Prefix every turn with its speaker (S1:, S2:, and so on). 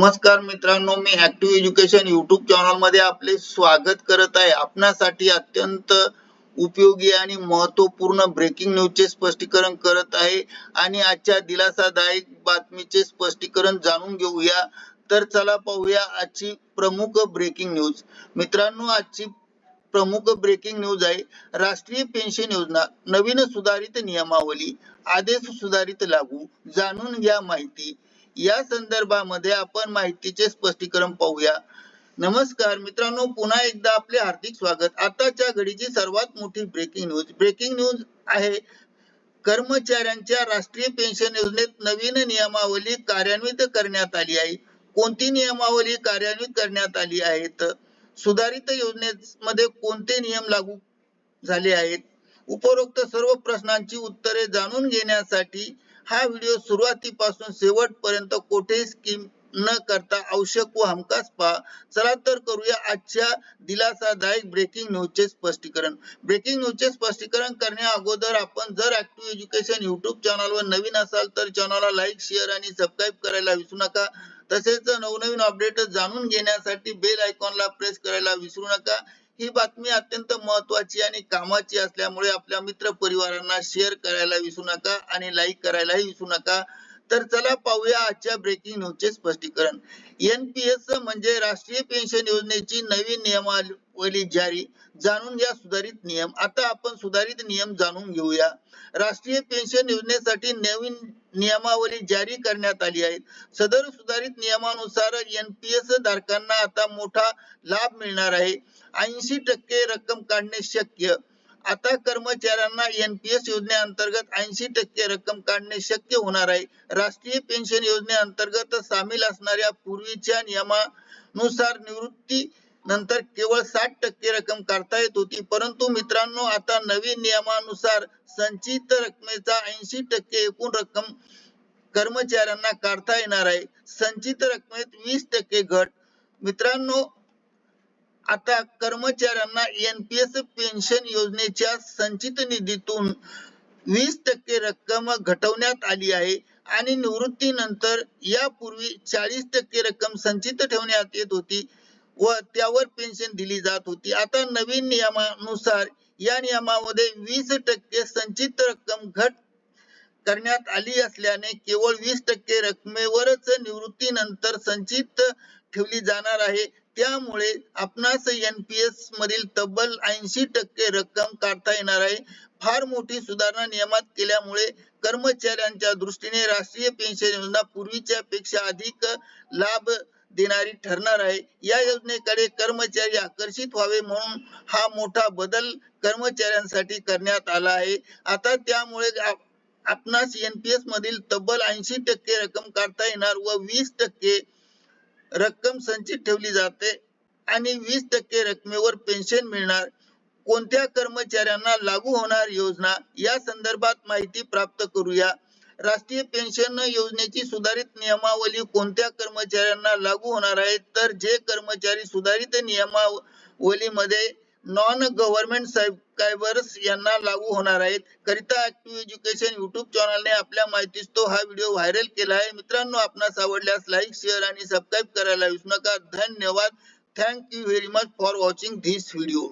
S1: नमस्कार मित्रांनो मी ऍक्टिव्ह एज्युकेशन युट्यूब चॅनलमध्ये आपले स्वागत करत आहे. आपणासाठी अत्यंत उपयोगी आणि महत्त्वपूर्ण ब्रेकिंग न्यूजचे स्पष्टीकरण करत आहे. आणि आजच्या दिलासादायक बातमीचे स्पष्टीकरण जाणून घेऊया. तर चला पाहूया आजची प्रमुख ब्रेकिंग न्यूज मित्रांनो आजची प्रमुख ब्रेकिंग न्यूज आहे राष्ट्रीय पेन्शन योजना नवीन सुधारित नियमावली आदेश सुधारित लागू. जाणून घ्या माहिती. या संदर्भामध्ये आपण माहितीचे स्पष्टीकरण पाहूया. नमस्कार मित्रांनो पुन्हा एकदा आपले हार्दिक स्वागत. आताच्या घडीची सर्वात मोठी ब्रेकिंग न्यूज ब्रेकिंग न्यूज आहे कर्मचाऱ्यांच्या राष्ट्रीय पेन्शन योजनेत नवीन नियमावली कार्यान्वित करण्यात आली आहे. कोणती नियमावली कार्यान्वित करण्यात आली आहेत? सुधारित योजनेमध्ये कोणते नियम लागू झाले आहेत? उपरोक्त सर्व प्रश्नांची उत्तरे जाणून घेण्यासाठी हा व्हिडिओ सुरुवातीपासून शेवटपर्यंत कोठेही स्किम न करता आवश्यक व हमखास पहा. चला तर करूया आजच्या दिलासादायक ब्रेकिंग न्यूजचे स्पष्टीकरण. ब्रेकिंग न्यूजचे स्पष्टीकरण करण्या अगोदर आपण जर ऍक्टिव्ह एज्युकेशन युट्यूब चॅनलवर नवीन असाल तर चॅनलला लाईक शेअर आणि सबस्क्राईब करायला विसरू नका. तसेच नवनवीन अपडेट जाणून घेण्यासाठी बेल आयकॉनला प्रेस करायला विसरू नका. ही बातमी अत्यंत महत्वाची आणि कामाची असल्यामुळे आपल्या मित्र परिवारांना शेअर करायला विसरू नका आणि लाईक करायलाही विसरू नका. तर चला पाहूया आजच्या ब्रेकिंग न्यूजचे स्पष्टीकरण. एनपीएस म्हणजे राष्ट्रीय पेन्शन योजनेची नवीन नियमावली जारी. जाणून घ्या सुधारित नियम. आता आपण सुधारित नियम जाणून घेऊया. राष्ट्रीय पेन्शन योजनेसाठी नवीन नियमावली जारी करण्यात आली आहे. सदर सुधारित नियमानुसार एनपीएस धारकांना आता मोठा लाभ मिळणार आहे. ऐंशी टक्के रक्कम काढणे शक्य. आता कर्मचाऱ्यांना एनपीएस योजनेअंतर्गत ऐंशी टक्के रक्कम काढणे शक्य होणार आहे. राष्ट्रीय पेन्शन योजनेअंतर्गत सामील असणाऱ्या पूर्वीच्या नियमानुसार निवृत्ती नंतर केवळ साठ टक्के रक्कम काढता येत होती. परंतु मित्रांनो आता नवीन नियमानुसार संचित रकमेचा ऐंशी टक्के एकूण रक्कम कर्मचाऱ्यांना काढता येणार आहे. संचित रकमेत वीस टक्के घट. मित्रांनो आता कर्मचाऱ्यांना एनपीएस पेन्शन योजनेच्या संचित निधीतून वीस टक्के रक्कम घटवण्यात आली आहे आणि निवृत्तीनंतर यापूर्वी चाळीस टक्के रक्कम संचित ठेवण्यात येत होती व त्यावर पेन्शन दिली जात होती. आता नवीन नियमानुसार या नियमामध्ये वीस टक्के संचित रक्कम घट करण्यात आली असल्याने केवळ वीस टक्के रकमेवरच निवृत्तीनंतर संचित ठेवली जाणार आहे. त्यामुळे आपणास एनपीएस मधील तब्बल ऐंशी टक्के रक्कम काढता येणार आहे. फार मोठी सुधारणा नियमात केल्यामुळे कर्मचाऱ्यांच्या दृष्टीने राष्ट्रीय पेन्शन योजना पूर्वीच्या पेक्षा अधिक लाभ देणारी ठरणार आहे. या योजनेकडे कर्मचारी आकर्षित व्हावे म्हणून हा मोठा बदल कर्मचाऱ्यांसाठी करण्यात आला आहे. आता त्यामुळे आपणास एनपीएस मधील तब्बल ऐंशी टक्के रक्कम काढता येणार व वीस टक्के रक्कम संचित ठेवली जाते आणि वीस टक्के रकमेवर पेन्शन मिळणार. कोणत्या कर्मचाऱ्यांना लागू होणार योजना? या संदर्भात माहिती प्राप्त करूया. राष्ट्रीय पेन्शन योजनेची सुधारित नियमावली कोणत्या कर्मचाऱ्यांना लागू होणार आहे? तर जे कर्मचारी सुधारित नियमावलीमध्ये नॉन गव्हर्नमेंट सबस्क्रायबर्स यांना लागू होणार आहेत. करिता ऍक्टिव्ह एज्युकेशन युट्यूब चॅनलने आपल्या माहितीस तो हा व्हिडिओ व्हायरल केला आहे. मित्रांनो आपणास आवडल्यास लाईक शेअर आणि सबस्क्राईब करायला विसरू नका. धन्यवाद. Thank you very much for watching this video